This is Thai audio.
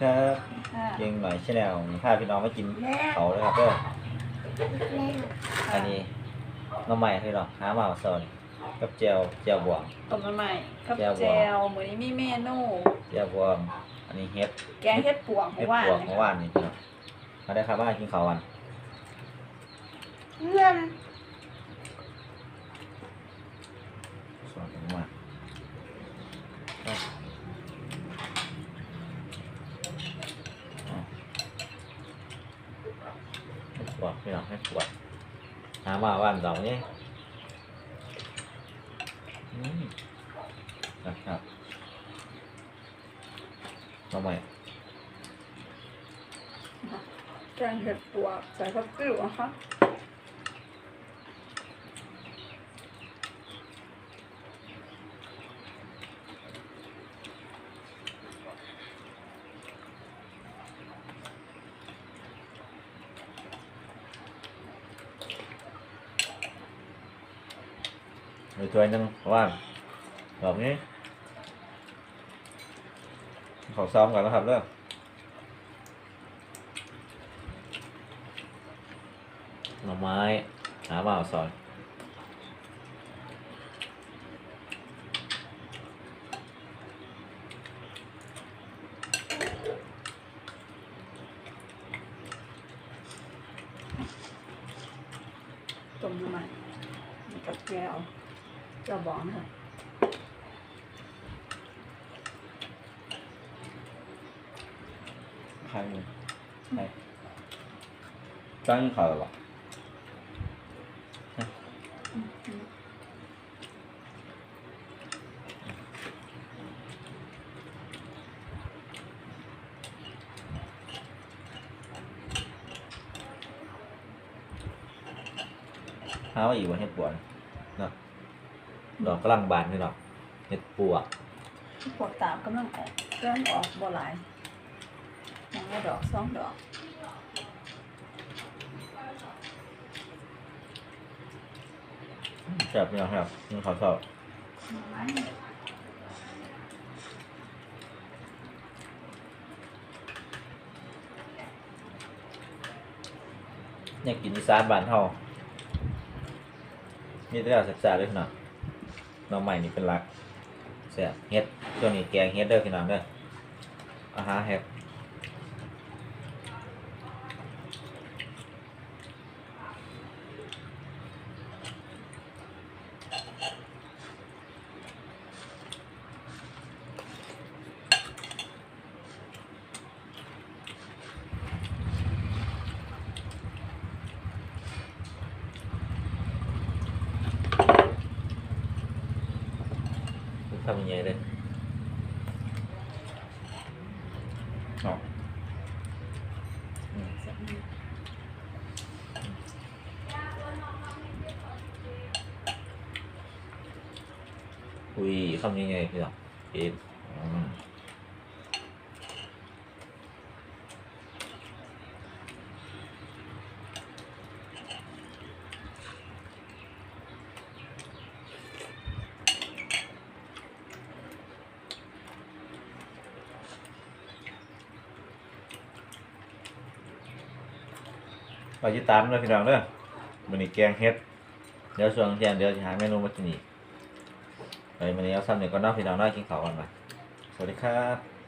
ครับค่ะเก่งหน่อยชแนลพาพี่น้องมากินเขาเลยครับเด้ออันนี้น้องใหม่พี่น้องหามาสอนกับเจียวเจียวบวงต้มน้ำใหม่กับแจ่วบแจองวมื้อนี้มีเมนูเจียวบวงอันนี้เฮ็ดแกงเห็ดปวงขอเฮ็งดว่านบวงนะเมื่อคะวานนี่พี่น้องมาได้ครับมากินข้าววันเงิน สอนผมมาเอาเอา วดพี่น้องเฮ็ดบวดหามาวันเสาร์นี้อืมนะครับทำไม่แกงเห็ดปวกใส่ผักติ้วนะคะ มีถ้วยหนึงว่างแบบนี้ขอซ้อมก่อนนะครับเด้อหน่อไม้หามาเอาซอยต้มน้ำใหม่กับแจวแจวบองค่ะใครใครตั้งเขาหรอหาว่าอีกว่าเห็ดปวกเนาะ ดอกกำลังบานนี่เนาะเห็ดปวกพวกตามกำลังออกเริ่มออกบ่หลายมองว่าดอกสองดอกแซ่บพี่น้องครับนี่เขาชอบอยากกินอีสานบ้านเฮามีแต่แซ่บๆเลยพี่น้อง น้องใหม่นี่เป็นหลักเสียเฮ็ดตัวนี้แกงเฮ็ดเด้อพี่น้องเด้ออาหารเฮ็ด ทำยังไงเลยอ๋อ ไงพี่น้องเอ็ดอืมไปติดตามเลยพี่น้องเด้อมันนี่แกงเฮ็ด เดี๋ยวส่วนเทียงเดี๋ยวจะหาเมนูมากินอีกไปมันนี้เอาซ้ำหนึ่งก็นอกพี่น้องน้อยกินข้าวกันไปสวัสดีครับ